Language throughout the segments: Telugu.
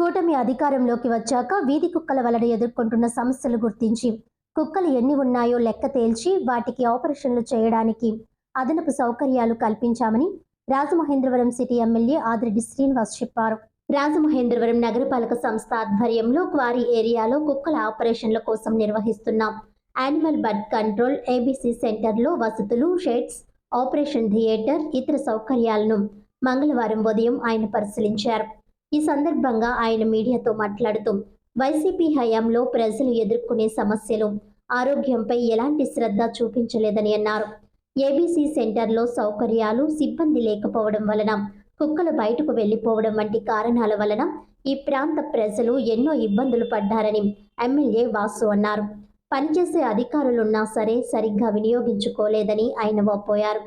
కూటమి అధికారంలోకి వచ్చాక వీధి కుక్కల వలన ఎదుర్కొంటున్న సమస్యలు గుర్తించి కుక్కలు ఎన్ని ఉన్నాయో లెక్క తేల్చి వాటికి ఆపరేషన్లు చేయడానికి అదనపు సౌకర్యాలు కల్పించామని రాజమహేంద్రవరం సిటీ ఎమ్మెల్యే ఆదిరెడ్డి శ్రీనివాస్ చెప్పారు. రాజమహేంద్రవరం నగరపాలక సంస్థ ఆధ్వర్యంలో క్వారీ ఏరియాలో కుక్కల ఆపరేషన్ల కోసం నిర్వహిస్తున్న యానిమల్ బర్డ్ కంట్రోల్ ఏబీసీ సెంటర్లో వసతులు షెడ్స్ ఆపరేషన్ థియేటర్ ఇతర సౌకర్యాలను మంగళవారం ఉదయం ఆయన పరిశీలించారు. ఈ సందర్భంగా ఆయన మీడియాతో మాట్లాడుతూ వైసీపీ హయాంలో ప్రజలు ఎదుర్కొనే సమస్యలు ఆరోగ్యంపై ఎలాంటి శ్రద్ధ చూపించలేదని అన్నారు. ఏబీసీ సెంటర్లో సౌకర్యాలు సిబ్బంది లేకపోవడం వలన కుక్కలు బయటకు వెళ్ళిపోవడం వంటి కారణాల వలన ఈ ప్రాంత ప్రజలు ఎన్నో ఇబ్బందులు పడ్డారని ఎమ్మెల్యే వాసు అన్నారు. పనిచేసే అధికారులున్నా సరే సరిగ్గా వినియోగించుకోలేదని ఆయన వాపోయారు.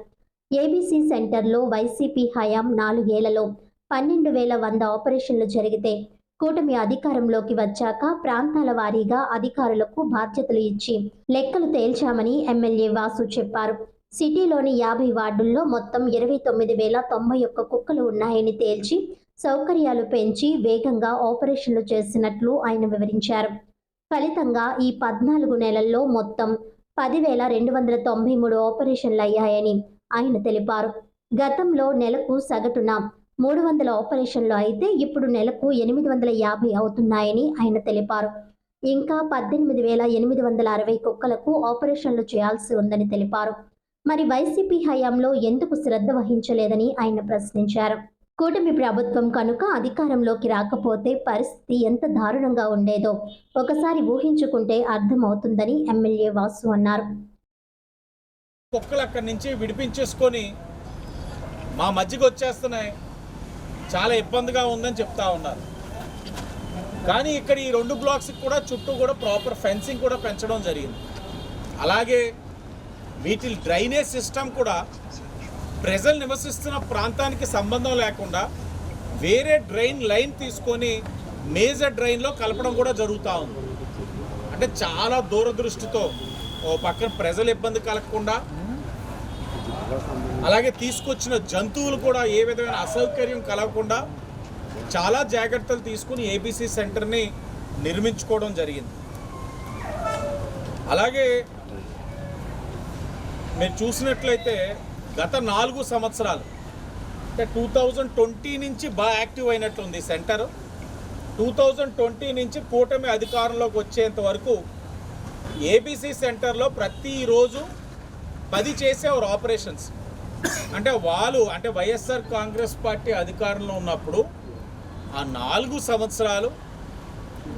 ఏబీసీ సెంటర్లో వైసీపీ హయాం నాలుగేళ్ళలో పన్నెండు వేల వంద ఆపరేషన్లు జరిగితే కూటమి అధికారంలోకి వచ్చాక ప్రాంతాల వారీగా అధికారులకు బాధ్యతలు ఇచ్చి లెక్కలు తేల్చామని ఎమ్మెల్యే వాసు చెప్పారు. సిటీలోని యాభై వార్డుల్లో మొత్తం ఇరవై తొమ్మిది వేల తొంభై ఒక్క కుక్కలు ఉన్నాయని తేల్చి సౌకర్యాలు పెంచి వేగంగా ఆపరేషన్లు చేసినట్లు ఆయన వివరించారు. ఫలితంగా ఈ పద్నాలుగు నెలల్లో మొత్తం పదివేల రెండు వందల తొంభై మూడు ఆపరేషన్లు అయ్యాయని ఆయన తెలిపారు. గతంలో నెలకు సగటున మూడు వందల ఆపరేషన్లు అయితే ఇప్పుడు నెలకు ఎనిమిది వందల యాభై అవుతున్నాయని ఆయన తెలిపారు. ఇంకా పద్దెనిమిది వేల ఎనిమిది వందల అరవై కుక్కలకు ఆపరేషన్లు చేయాల్సి ఉందని తెలిపారు. మరి వైసీపీ హయాంలో ఎందుకు శ్రద్ధ వహించలేదని ఆయన ప్రశ్నించారు. కూటమి ప్రభుత్వం కనుక అధికారంలోకి రాకపోతే పరిస్థితి ఎంత దారుణంగా ఉండేదో ఒకసారి ఊహించుకుంటే అర్థమవుతుందని ఎమ్మెల్యే వాసు అన్నారు. కుక్కలు అక్కడి నుంచి విడిపించేసుకొని మా మధ్యకి వచ్చేస్తున్నాయి చాలా ఇబ్బందిగా ఉందని చెప్తా ఉన్నారు. కానీ ఇక్కడ ఈ రెండు బ్లాక్స్కి కూడా చుట్టూ కూడా ప్రాపర్ ఫెన్సింగ్ కూడా పెంచడం జరిగింది. అలాగే వీటి డ్రైనేజ్ సిస్టమ్ కూడా ప్రజలు నివసిస్తున్న ప్రాంతానికి సంబంధం లేకుండా వేరే డ్రైన్ లైన్ తీసుకొని మేజర్ డ్రైన్లో కలపడం కూడా జరుగుతూ ఉంది. అంటే చాలా దూరదృష్టితో ఓ పక్కన ప్రజలు ఇబ్బంది కలగకుండా అలాగే తీసుకొచ్చిన జంతువులు కూడా ఏ విధమైన అసౌకర్యం కలగకుండా చాలా జాగ్రత్తలు తీసుకుని ఏబీసీ సెంటర్ని నిర్మించుకోవడం జరిగింది. అలాగే మీరు చూసినట్లయితే గత నాలుగు సంవత్సరాలు అంటే టూ థౌజండ్ ట్వంటీ నుంచి బాగా యాక్టివ్ అయినట్లుంది సెంటర్. టూ థౌజండ్ ట్వంటీ నుంచి కూటమి అధికారంలోకి వచ్చేంత వరకు ఏబీసీ సెంటర్లో ప్రతిరోజు పది చేసేవారు ఆపరేషన్స్. అంటే వాళ్ళు అంటే వైఎస్ఆర్ కాంగ్రెస్ పార్టీ అధికారంలో ఉన్నప్పుడు ఆ నాలుగు సంవత్సరాలు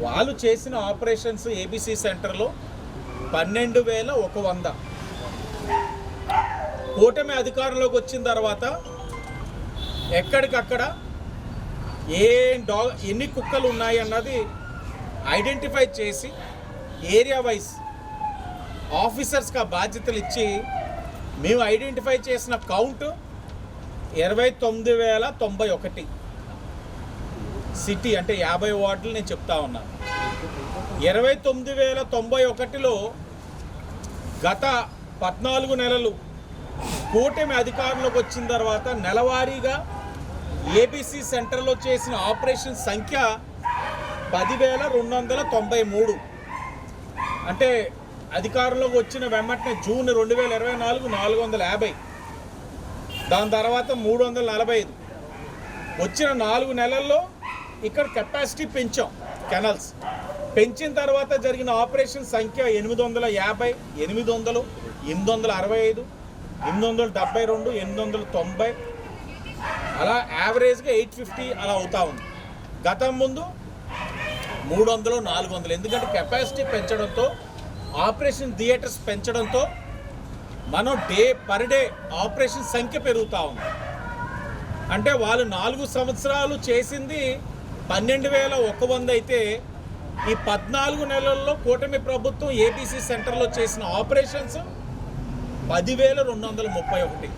వాళ్ళు చేసిన ఆపరేషన్స్ ఏబీసీ సెంటర్లో పన్నెండు వేల ఒక వంద. కూటమి అధికారంలోకి వచ్చిన తర్వాత ఎక్కడికక్కడ ఏ డాగ్ ఎన్ని కుక్కలు ఉన్నాయి అన్నది ఐడెంటిఫై చేసి ఏరియా వైజ్ ఆఫీసర్స్కి ఆ బాధ్యతలు ఇచ్చి మేము ఐడెంటిఫై చేసిన కౌంట్ ఇరవై తొమ్మిది వేల తొంభై ఒకటి. సిటీ అంటే యాభై వార్డులు నేను చెప్తా ఉన్నాను ఇరవై తొమ్మిది వేల తొంభై ఒకటిలో గత పద్నాలుగు నెలలు కూటమి అధికారంలోకి వచ్చిన తర్వాత నెలవారీగా ఏబీసీ సెంటర్లో చేసిన ఆపరేషన్ సంఖ్య పదివేల రెండు వందల తొంభై మూడు. అంటే అధికారంలోకి వచ్చిన వెంబటనే జూన్ రెండు వేల ఇరవై నాలుగు నాలుగు వందల యాభై. దాని తర్వాత మూడు వందల నలభై ఐదు. వచ్చిన నాలుగు నెలల్లో ఇక్కడ కెపాసిటీ పెంచాం కెనల్స్ పెంచిన తర్వాత జరిగిన ఆపరేషన్ సంఖ్య ఎనిమిది వందల యాభై ఎనిమిది వందలు ఎనిమిది వందల అరవై ఐదు ఎనిమిది వందల డెబ్బై రెండు ఎనిమిది వందల తొంభై. అలా యావరేజ్గా ఎయిట్ ఫిఫ్టీ అలా అవుతా ఉంది. గతం ముందు మూడు వందలు నాలుగు వందలు. ఎందుకంటే కెపాసిటీ పెంచడంతో ఆపరేషన్ థియేటర్స్ పెంచడంతో మనం డే పర్ డే ఆపరేషన్ సంఖ్య పెరుగుతూ ఉంది. అంటే వాళ్ళు నాలుగు సంవత్సరాలు చేసింది పన్నెండు వేల ఒక వంద అయితే ఈ పద్నాలుగు నెలల్లో కూటమి ప్రభుత్వం ఏబీసీ సెంటర్లో చేసిన ఆపరేషన్స్ పదివేల రెండు వందల ముప్పై ఒకటి.